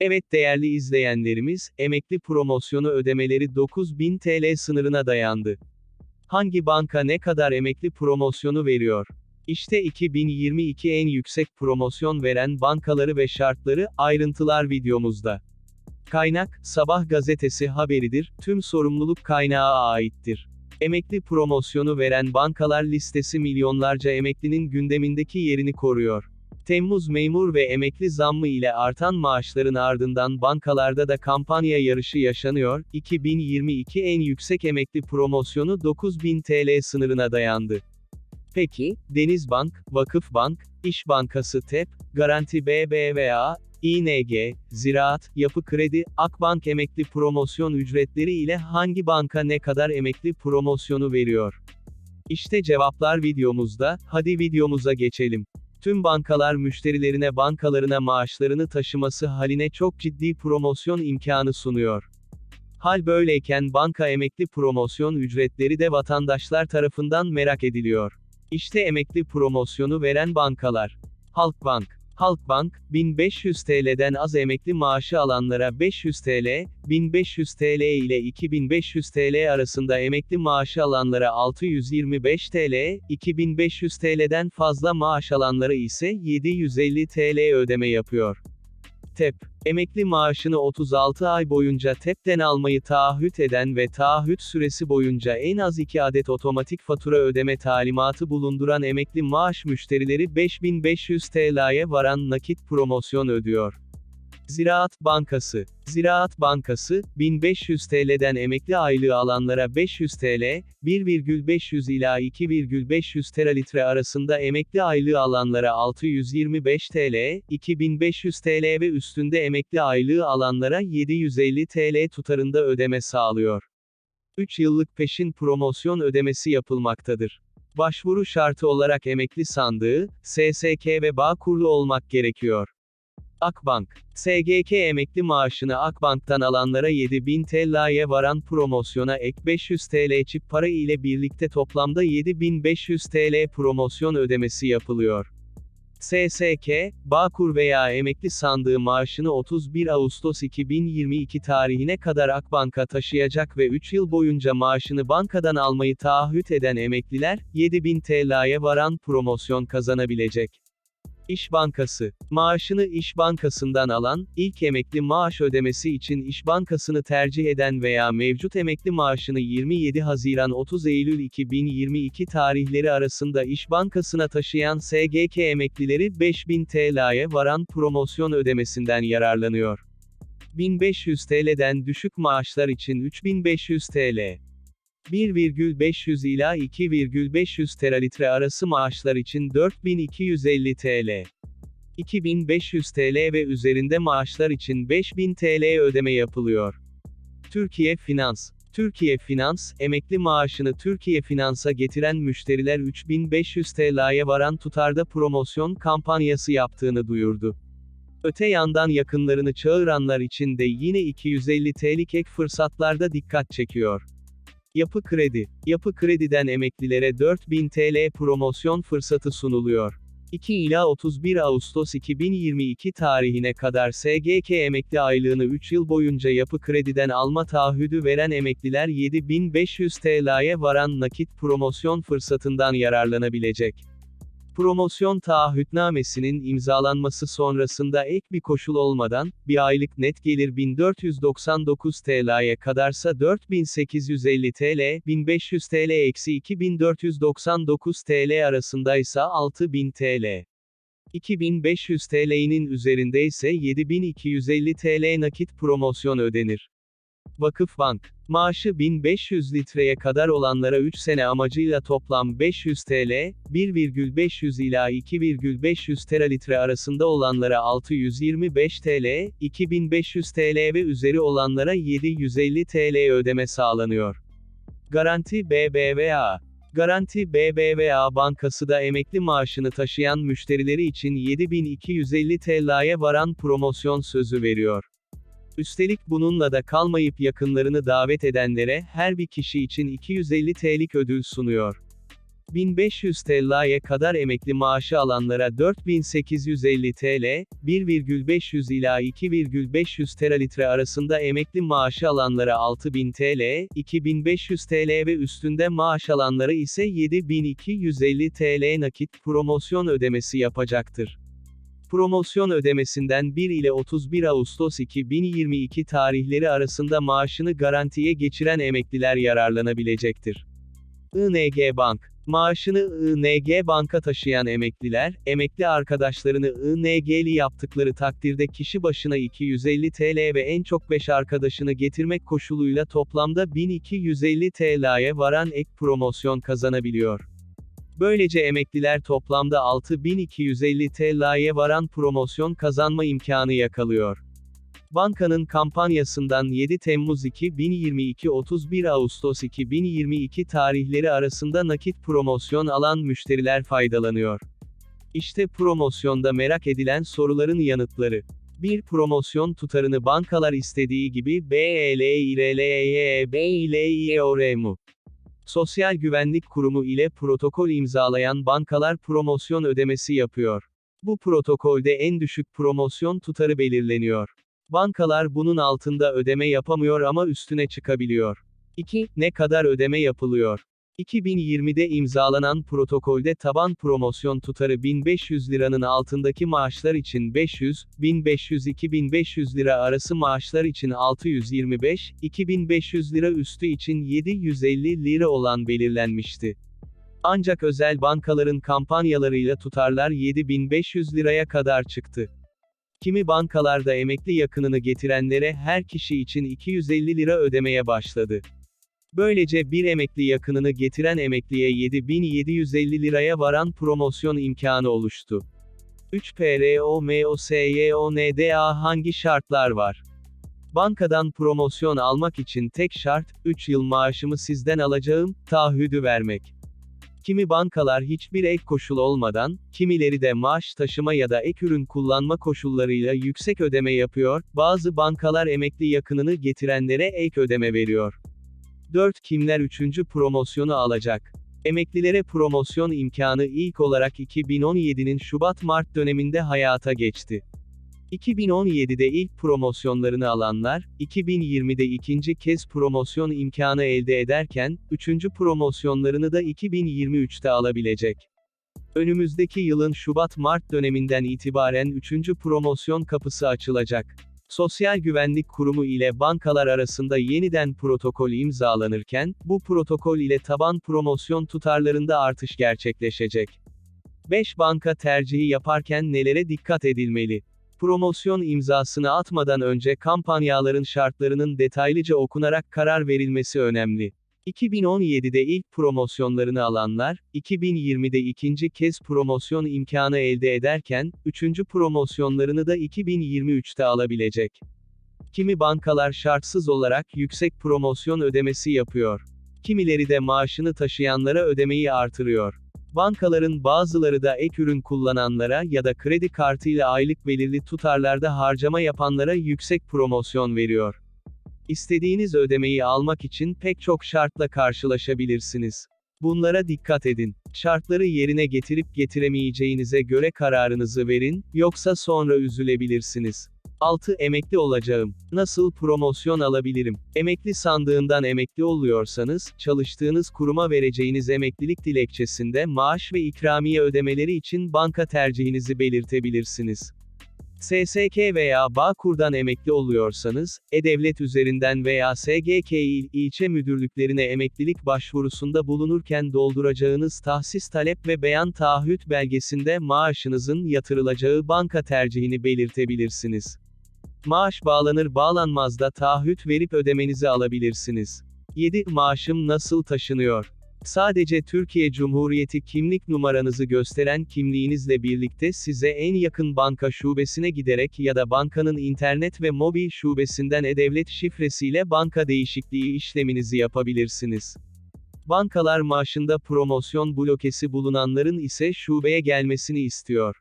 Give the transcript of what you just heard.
Evet değerli izleyenlerimiz, emekli promosyonu ödemeleri 9000 TL sınırına dayandı. Hangi banka ne kadar emekli promosyonu veriyor? İşte 2022 en yüksek promosyon veren bankaları ve şartları, ayrıntılar videomuzda. Kaynak, Sabah gazetesi haberidir, tüm sorumluluk kaynağa aittir. Emekli promosyonu veren bankalar listesi milyonlarca emeklinin gündemindeki yerini koruyor. Temmuz memur ve emekli zammı ile artan maaşların ardından bankalarda da kampanya yarışı yaşanıyor. 2022 en yüksek emekli promosyonu 9000 TL sınırına dayandı. Peki, Denizbank, Vakıfbank, İş Bankası TEP, Garanti BBVA, İNG, Ziraat, Yapı Kredi, Akbank emekli promosyon ücretleri ile hangi banka ne kadar emekli promosyonu veriyor? İşte cevaplar videomuzda, hadi videomuza geçelim. Tüm bankalar müşterilerine bankalarına maaşlarını taşıması haline çok ciddi promosyon imkanı sunuyor. Hal böyleyken banka emekli promosyon ücretleri de vatandaşlar tarafından merak ediliyor. İşte emekli promosyonu veren bankalar. Halkbank. Halkbank, 1500 TL'den az emekli maaşı alanlara 500 TL, 1500 TL ile 2500 TL arasında emekli maaşı alanlara 625 TL, 2500 TL'den fazla maaş alanlara ise 750 TL ödeme yapıyor. TEP, emekli maaşını 36 ay boyunca TEP'ten almayı taahhüt eden ve taahhüt süresi boyunca en az 2 adet otomatik fatura ödeme talimatı bulunduran emekli maaş müşterileri 5500 TL'ye varan nakit promosyon ödüyor. Ziraat Bankası. Ziraat Bankası, 1500 TL'den emekli aylığı alanlara 500 TL, 1,500 ila 2,500 teralitre arasında emekli aylığı alanlara 625 TL, 2500 TL ve üstünde emekli aylığı alanlara 750 TL tutarında ödeme sağlıyor. 3 yıllık peşin promosyon ödemesi yapılmaktadır. Başvuru şartı olarak emekli sandığı, SSK ve Bağkurlu olmak gerekiyor. Akbank. SGK emekli maaşını Akbank'tan alanlara 7000 TL'ye varan promosyona ek 500 TL çip para ile birlikte toplamda 7500 TL promosyon ödemesi yapılıyor. SSK, Bağkur veya emekli sandığı maaşını 31 Ağustos 2022 tarihine kadar Akbank'a taşıyacak ve 3 yıl boyunca maaşını bankadan almayı taahhüt eden emekliler, 7000 TL'ye varan promosyon kazanabilecek. İş Bankası. Maaşını İş Bankası'ndan alan, ilk emekli maaş ödemesi için İş Bankası'nı tercih eden veya mevcut emekli maaşını 27 Haziran 30 Eylül 2022 tarihleri arasında İş Bankası'na taşıyan SGK emeklileri 5000 TL'ye varan promosyon ödemesinden yararlanıyor. 1500 TL'den düşük maaşlar için 3500 TL. 1,500 ila 2,500 teralitre arası maaşlar için 4250 TL. 2500 TL ve üzerinde maaşlar için 5000 TL ödeme yapılıyor. Türkiye Finans Türkiye Finans, emekli maaşını Türkiye Finans'a getiren müşteriler 3500 TL'ye varan tutarda promosyon kampanyası yaptığını duyurdu. Öte yandan yakınlarını çağıranlar için de yine 250 TL'lik ek fırsatlarda dikkat çekiyor. Yapı Kredi. Yapı Kredi'den emeklilere 4000 TL promosyon fırsatı sunuluyor. 2 ila 31 Ağustos 2022 tarihine kadar SGK emekli aylığını 3 yıl boyunca Yapı Kredi'den alma taahhüdü veren emekliler 7500 TL'ye varan nakit promosyon fırsatından yararlanabilecek. Promosyon taahhütnamesinin imzalanması sonrasında ek bir koşul olmadan, bir aylık net gelir 1499 TL'ye kadarsa 4850 TL, 1500 TL eksi 2499 TL arasındaysa 6000 TL. 2500 TL'nin üzerinde ise 7250 TL nakit promosyon ödenir. Vakıfbank, maaşı 1500 litreye kadar olanlara 3 sene amacıyla toplam 500 TL, 1,500 ila 2,500 teralitre arasında olanlara 625 TL, 2500 TL ve üzeri olanlara 750 TL ödeme sağlanıyor. Garanti BBVA Garanti BBVA Bankası da emekli maaşını taşıyan müşterileri için 7250 TL'ye varan promosyon sözü veriyor. Üstelik bununla da kalmayıp yakınlarını davet edenlere her bir kişi için 250 TL'lik ödül sunuyor. 1500 TL'ye kadar emekli maaşı alanlara 4850 TL, 1,500 ila 2,500 teralitre arasında emekli maaşı alanlara 6000 TL, 2500 TL ve üstünde maaş alanlara ise 7250 TL nakit promosyon ödemesi yapacaktır. Promosyon ödemesinden 1 ile 31 Ağustos 2022 tarihleri arasında maaşını garantiye geçiren emekliler yararlanabilecektir. ING Bank Maaşını ING Bank'a taşıyan emekliler, emekli arkadaşlarını ING'li yaptıkları takdirde kişi başına 250 TL ve en çok 5 arkadaşını getirmek koşuluyla toplamda 1250 TL'ye varan ek promosyon kazanabiliyor. Böylece emekliler toplamda 6250 TL'ye varan promosyon kazanma imkanı yakalıyor. Bankanın kampanyasından 7 Temmuz 2022-31 Ağustos 2022 tarihleri arasında nakit promosyon alan müşteriler faydalanıyor. İşte promosyonda merak edilen soruların yanıtları. 1. Promosyon tutarını bankalar istediği gibi BEL? Sosyal Güvenlik Kurumu ile protokol imzalayan bankalar promosyon ödemesi yapıyor. Bu protokolde en düşük promosyon tutarı belirleniyor. Bankalar bunun altında ödeme yapamıyor ama üstüne çıkabiliyor. 2. Ne kadar ödeme yapılıyor? 2020'de imzalanan protokolde taban promosyon tutarı 1500 liranın altındaki maaşlar için 500, 1500-2500 lira arası maaşlar için 625, 2500 lira üstü için 750 lira olan belirlenmişti. Ancak özel bankaların kampanyalarıyla tutarlar 7500 liraya kadar çıktı. Kimi bankalarda emekli yakınını getirenlere her kişi için 250 lira ödemeye başladı. Böylece bir emekli yakınını getiren emekliye 7750 liraya varan promosyon imkanı oluştu. 3 PROMOSYONDA hangi şartlar var? Bankadan promosyon almak için tek şart, 3 yıl maaşımı sizden alacağım, taahhüdü vermek. Kimi bankalar hiçbir ek koşul olmadan, kimileri de maaş taşıma ya da ek ürün kullanma koşullarıyla yüksek ödeme yapıyor, bazı bankalar emekli yakınını getirenlere ek ödeme veriyor. 4. Kimler 3. promosyonu alacak? Emeklilere promosyon imkanı ilk olarak 2017'nin Şubat-Mart döneminde hayata geçti. 2017'de ilk promosyonlarını alanlar, 2020'de ikinci kez promosyon imkanı elde ederken, üçüncü promosyonlarını da 2023'te alabilecek. Önümüzdeki yılın Şubat-Mart döneminden itibaren üçüncü promosyon kapısı açılacak. Sosyal Güvenlik Kurumu ile bankalar arasında yeniden protokol imzalanırken, bu protokol ile taban promosyon tutarlarında artış gerçekleşecek. 5 banka tercihi yaparken nelere dikkat edilmeli? Promosyon imzasını atmadan önce kampanyaların şartlarının detaylıca okunarak karar verilmesi önemli. 2017'de ilk promosyonlarını alanlar, 2020'de ikinci kez promosyon imkanı elde ederken, üçüncü promosyonlarını da 2023'te alabilecek. Kimi bankalar şartsız olarak yüksek promosyon ödemesi yapıyor. Kimileri de maaşını taşıyanlara ödemeyi artırıyor. Bankaların bazıları da ek ürün kullananlara ya da kredi kartıyla aylık belirli tutarlarda harcama yapanlara yüksek promosyon veriyor. İstediğiniz ödemeyi almak için pek çok şartla karşılaşabilirsiniz. Bunlara dikkat edin. Şartları yerine getirip getiremeyeceğinize göre kararınızı verin, yoksa sonra üzülebilirsiniz. 6. Emekli olacağım. Nasıl promosyon alabilirim? Emekli sandığından emekli oluyorsanız, çalıştığınız kuruma vereceğiniz emeklilik dilekçesinde maaş ve ikramiye ödemeleri için banka tercihinizi belirtebilirsiniz. SSK veya Bağkur'dan emekli oluyorsanız, E-Devlet üzerinden veya SGK il, ilçe müdürlüklerine emeklilik başvurusunda bulunurken dolduracağınız tahsis talep ve beyan taahhüt belgesinde maaşınızın yatırılacağı banka tercihini belirtebilirsiniz. Maaş bağlanır bağlanmaz da taahhüt verip ödemenizi alabilirsiniz. 7. Maaşım nasıl taşınıyor? Sadece Türkiye Cumhuriyeti kimlik numaranızı gösteren kimliğinizle birlikte size en yakın banka şubesine giderek ya da bankanın internet ve mobil şubesinden e-devlet şifresiyle banka değişikliği işleminizi yapabilirsiniz. Bankalar maaşında promosyon blokesi bulunanların ise şubeye gelmesini istiyor.